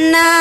Nana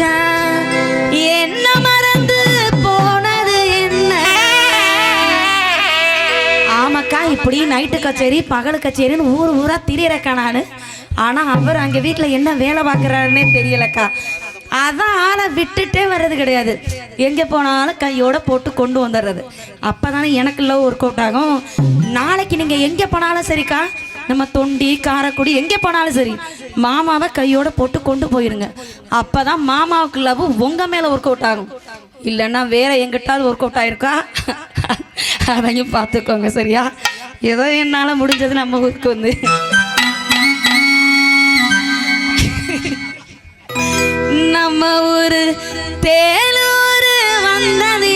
மச்சான் என்ன மறந்து போனது என்ன? ஆமாக்கா இப்படி நைட்டு கச்சேரி பகல் கச்சேரின்னு ஊர் ஊரா திரியறக்கா நான். ஆனால் அவர் அங்கே வீட்டில் என்ன வேலை பார்க்குறாருன்னே தெரியலக்கா. அதான் ஆளை விட்டுட்டே வர்றது கிடையாது. எங்கே போனாலும் கையோட போட்டு கொண்டு வந்துடுறது அப்போ தானே எனக்கு ஒர்க் அவுட் ஆகும். நாளைக்கு நீங்கள் எங்கே போனாலும் சரிக்கா நம்ம தொண்டி காரக்குடி எங்கே போனாலும் சரி மாமாவை கையோட போட்டு கொண்டு போயிருங்க. அப்பதான் மாமாவுக்கு லவ் உங்க மேல ஒர்க் அவுட் ஆகும். இல்லைன்னா வேற எங்கிட்டாவது ஒர்க் அவுட் ஆயிருக்கா? அதையும் பார்த்துக்கோங்க சரியா? ஏதோ என்னால முடிஞ்சது நம்ம ஊருக்கு வந்து. நம்ம ஊரு தேலூர் வந்தது